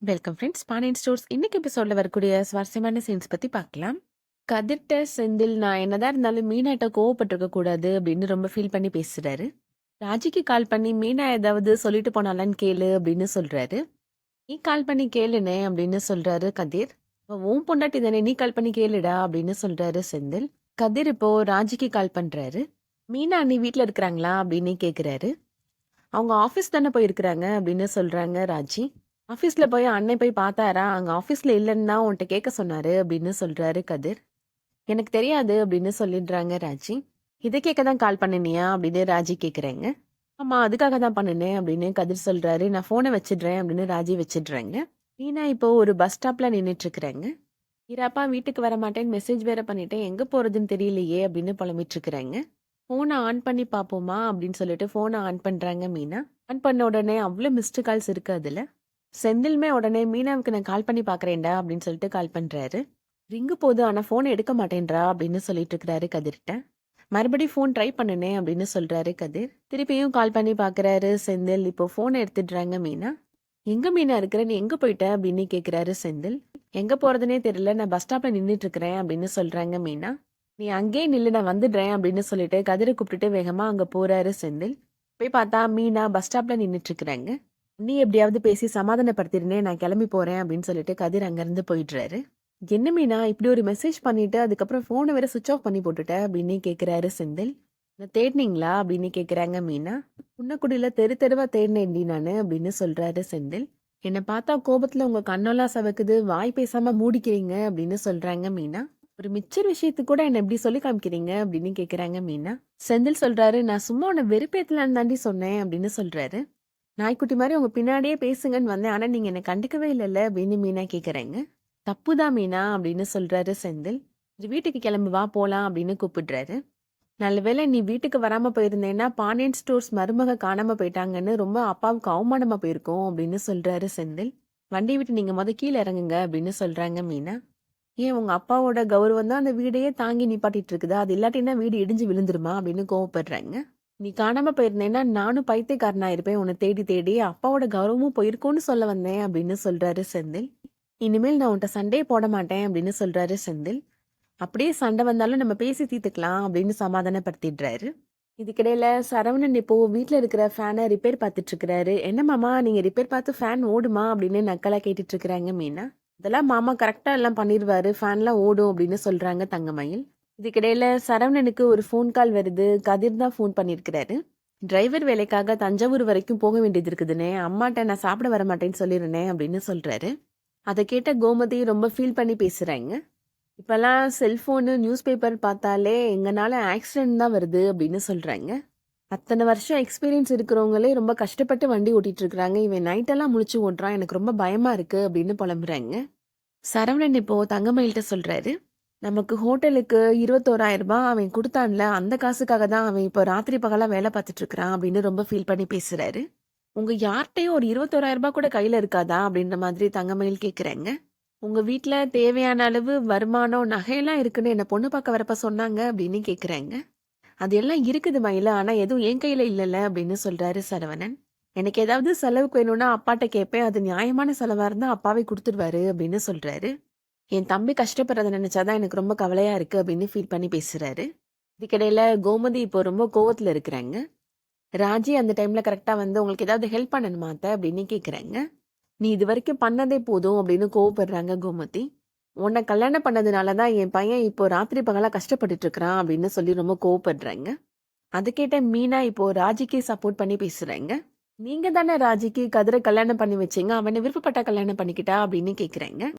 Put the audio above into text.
Welcome friends Pandian stores இன்னைக்கு எபிசோட்ல வரக்கூடிய சுவாரஸ்யமான சீன்ஸ் பத்தி பார்க்கலாம். கதிர்ட்ட செந்தில் நான் என்னதான் இருந்தாலும் மீனாட்ட கோவப்பட்டிருக்க கூடாது அப்படின்னு ரொம்ப ஃபீல் பண்ணி பேசுறாரு. ராஜிக்கு கால் பண்ணி மீனா ஏதாவது சொல்லிட்டு போனாலான்னு கேளு அப்படின்னு சொல்றாரு. நீ கால் பண்ணி கேளுனே அப்படின்னு சொல்றாரு கதிர். உன் பொண்டாட்டி தானே நீ கால் பண்ணி கேளுடா அப்படின்னு சொல்றாரு செந்தில். கதிர் இப்போ ராஜிக்கு கால் பண்றாரு. மீனா நீ வீட்டில் இருக்கிறாங்களா? அப்படின்னு கேட்குறாரு அவங்க ஆஃபீஸ் தானே போயிருக்கிறாங்க அப்படின்னு சொல்றாங்க ராஜி. ஆஃபீஸ்ல போய் அண்ணன் போய் பார்த்தாரா அங்க ஆஃபீஸ்ல இல்லைன்னு தான் உன்கிட்ட கேட்க சொன்னாரு அப்படின்னு சொல்றாரு கதிர். எனக்கு தெரியாது அப்படின்னு சொல்லிடுறாங்க ராஜி. இதை கேட்க தான் கால் பண்ணினியா அப்படின்னு ராஜி கேட்குறேங்க ஆமாம் அதுக்காக தான் பண்ணினேன் அப்படின்னு கதிர் சொல்கிறாரு நான் ஃபோனை வச்சிடுறேன் அப்படின்னு ராஜி வச்சிடுறேங்க. மீனா இப்போ ஒரு பஸ் ஸ்டாப்பில் நின்றுட்டுருக்குறேங்க இராப்பா வீட்டுக்கு வர மாட்டேன்னு மெசேஜ் வேற பண்ணிட்டேன். எங்கே போகிறதுன்னு தெரியலையே அப்படின்னு புலம்பிட்டு ஃபோனை ஆன் பண்ணி பார்ப்போமா அப்படின்னு சொல்லிட்டு ஃபோனை ஆன் பண்ணுறாங்க மீனா. ஆன் பண்ண உடனே அவ்வளோ மிஸ்டு கால்ஸ் இருக்குது அதில். செந்தில்மே உடனே மீனாவுக்கு நான் கால் பண்ணி பார்க்குறேன்டா அப்படின்னு சொல்லிட்டு கால் பண்ணுறாரு ரிங்கு போது ஆனால் ஃபோன் எடுக்க மாட்டேன்றா அப்படின்னு சொல்லிட்டு இருக்கிறாரு கதிர்கிட்ட. மறுபடியும் ஃபோன் ட்ரை பண்ணுனே அப்படின்னு சொல்கிறாரு கதிர். திருப்பியும் கால் பண்ணி பார்க்குறாரு செந்தில். இப்போ ஃபோனை எடுத்துடுறாங்க மீனா? எங்கே மீனா இருக்கிற? நீ எங்கே போயிட்ட? அப்படின்னு கேட்குறாரு செந்தில். எங்கே போகிறதுனே தெரியல. நான் பஸ் ஸ்டாப்பில் நின்றுட்டுருக்கிறேன் அப்படின்னு சொல்கிறாங்க மீனா. நீ அங்கேயே நில்லு. நான் வந்துடுறேன் அப்படின்னு சொல்லிட்டு கதிரை கூப்பிட்டுட்டு வேகமாக அங்கே போகிறாரு செந்தில். போய் பார்த்தா மீனா பஸ் ஸ்டாப்பில் நின்றுட்டுருக்குறாங்க நீ எப்படியாவது பேசி சமாதானப்படுத்திருந்தே நான் கிளம்பி போறேன் அப்படின்னு சொல்லிட்டு கதிர் அங்கேருந்து போயிடுறாரு. என்ன மீனா இப்படி ஒரு மெசேஜ் பண்ணிட்டு அதுக்கப்புறம் ஃபோனை வேற சுவிச் ஆஃப் பண்ணி போட்டுட்ட அப்படின்னு கேட்குறாரு செந்தில். நான் தேடினீங்களா? அப்படின்னு கேட்குறாங்க மீனா. புன்னக்குடியில் தெரு தெருவாக தேடினேன்டி நான் அப்படின்னு சொல்கிறாரு செந்தில். என்னை பார்த்தா கோபத்தில் உங்கள் கண்ணெல்லாம் சவக்குது வாய் பேசாமல் மூடிக்கிறீங்க அப்படின்னு சொல்கிறாங்க மீனா. ஒரு மிச்சர் விஷயத்துக்கு கூட என்னை எப்படி சொல்லி காமிக்கிறீங்க அப்படின்னு கேட்குறாங்க மீனா. செந்தில் சொல்கிறாரு நான் சும்மா உன்னை வெறுப்பேத்தலான்னு தாண்டி சொன்னேன் அப்படின்னு சொல்கிறாரு நாய்க்குட்டி மாதிரி உங்கள் பின்னாடியே பேசுங்கன்னு வந்தேன். ஆனால் நீங்கள் என்னை கண்டுக்கவே இல்லைல்ல? அப்படின்னு மீனா தப்பு தப்புதான் மீனா? அப்படின்னு சொல்கிறாரு செந்தில். இது வீட்டுக்கு கிளம்பு வா போகலாம் அப்படின்னு கூப்பிடுறாரு. நல்லவேளை நீ வீட்டுக்கு வராமல் போயிருந்தேன்னா பாண்டியன் ஸ்டோர்ஸ் மருமக காணாமல் போயிட்டாங்கன்னு ரொம்ப அப்பாவுக்கு அவமானமாக போயிருக்கோம் அப்படின்னு சொல்கிறாரு செந்தில். வண்டி விட்டு நீங்கள் மொதல் கீழே இறங்குங்க அப்படின்னு சொல்கிறாங்க மீனா. ஏன் உங்கள் அப்பாவோட கௌரவம் தான் அந்த வீடையே தாங்கி நிப்பாட்டிட்டு இருக்குதா? அது இல்லாட்டின்னா வீடு இடிஞ்சு விழுந்துருமா அப்படின்னு கோவப்படுறாங்க. நீ காணாம போயிருந்தேன்னா நானும் பைத்தியக்காரனா இருப்பேன். உன்னை தேடி தேடி அப்பாவோட கௌரவமும் போயிருக்கோன்னு சொல்ல வந்தேன் அப்படின்னு சொல்றாரு செந்தில். இனிமேல் நான் உன்கிட்ட சண்டையே போட மாட்டேன் அப்படின்னு சொல்றாரு செந்தில். அப்படியே சண்டை வந்தாலும் நம்ம பேசி தீர்த்துக்கலாம் அப்படின்னு சமாதானப்படுத்திடுறாரு. இதுக்கிடையில சரவணன் இப்போ வீட்டில் இருக்கிற ஃபேனை ரிப்பேர் பார்த்துட்டு இருக்கிறாரு என்ன மாமா நீங்க ரிப்பேர் பார்த்து ஃபேன் ஓடுமா? அப்படின்னு நக்கலா கேட்டுட்டு இருக்கிறாங்க மீனா. இதெல்லாம் மாமா கரெக்டாக எல்லாம் பண்ணிடுவாரு ஃபேன்லாம் ஓடும் அப்படின்னு சொல்றாங்க தங்கமயில். இதுக்கிடையில் சரவணனுக்கு ஒரு ஃபோன் கால் வருது. கதிர் தான் ஃபோன் பண்ணியிருக்கிறாரு டிரைவர் வேலைக்காக தஞ்சாவூர் வரைக்கும் போக வேண்டியது இருக்குதுனே. அம்மாட்ட நான் சாப்பிட வர மாட்டேன்னு சொல்லிருந்தேன் அப்படின்னு சொல்கிறாரு அதை கேட்ட கோமதி ரொம்ப ஃபீல் பண்ணி பேசுகிறாங்க இப்போல்லாம் செல்ஃபோனு நியூஸ் பேப்பர் பார்த்தாலே எங்கனால ஆக்சிடென்ட் தான் வருது அப்படின்னு சொல்கிறாங்க அத்தனை வருஷம் எக்ஸ்பீரியன்ஸ் இருக்கிறவங்களே ரொம்ப கஷ்டப்பட்டு வண்டி ஓட்டிகிட்டு இருக்கிறாங்க. இவன் நைட்டெல்லாம் முழிச்சு ஓட்டுறான். எனக்கு ரொம்ப பயமாக இருக்குது அப்படின்னு புலம்புறாங்க. சரவணன் இப்போது தங்கமயில்கிட்ட சொல்கிறாரு நமக்கு ஹோட்டலுக்கு இருபத்தோராயிரம் ரூபாய் அவன் கொடுத்தான்ல அந்த காசுக்காக தான் அவன் இப்போ ராத்திரி பகலாக வேலை பார்த்துட்டு இருக்கிறான் அப்படின்னு ரொம்ப ஃபீல் பண்ணி பேசுறாரு. உங்க யார்கிட்டையும் ஒரு இருபத்தோராயிரம் ரூபாய் கூட கையில இருக்காதா அப்படின்ற மாதிரி தங்கமயில் கேட்குறாங்க உங்க வீட்டில் தேவையான அளவு வருமானம் நகையெல்லாம் இருக்குன்னு என்னை பொண்ணு பார்க்க வரப்ப சொன்னாங்க அப்படின்னு கேட்குறாங்க அது எல்லாம் இருக்குது மயில ஆனால் எதுவும் என் கையில் இல்லைல்ல அப்படின்னு சொல்றாரு சரவணன். எனக்கு ஏதாவது செலவுக்கு வேணும்னா அப்பாட்ட கேட்பேன் அது நியாயமான செலவாக இருந்தால் அப்பாவே கொடுத்துருவாரு அப்படின்னு சொல்றாரு. என் தம்பி கஷ்டப்படுறதை நினச்சாதான் எனக்கு ரொம்ப கவலையாக இருக்குது அப்படின்னு ஃபீல் பண்ணி பேசுகிறாரு இதுக்கிடையில் கோமதி இப்போ ரொம்ப கோவத்தில் இருக்கிறாங்க. ராஜி அந்த டைமில் கரெக்டாக வந்து உங்களுக்கு ஏதாவது ஹெல்ப் பண்ணணுமா அத்தை? அப்படின்னு கேட்குறாங்க நீ இது வரைக்கும் பண்ணதே போதும் அப்படின்னு கோவப்படுறாங்க கோமதி. உன்னை கல்யாணம் பண்ணதுனால தான் என் பையன் இப்போ ராத்திரி பகலாக கஷ்டப்பட்டுட்டு இருக்கிறான் அப்படின்னு சொல்லி ரொம்ப கோவப்படுறாங்க. அது கேட்ட மீனா இப்போ ராஜிக்கு சப்போர்ட் பண்ணி பேசுறாங்க. நீங்க தானே ராஜிக்கு கதிரை கல்யாணம் பண்ணி வச்சீங்க அவனை விருப்பப்பட்ட கல்யாணம் பண்ணிக்கிட்டா? அப்படின்னு கேக்குறாங்க.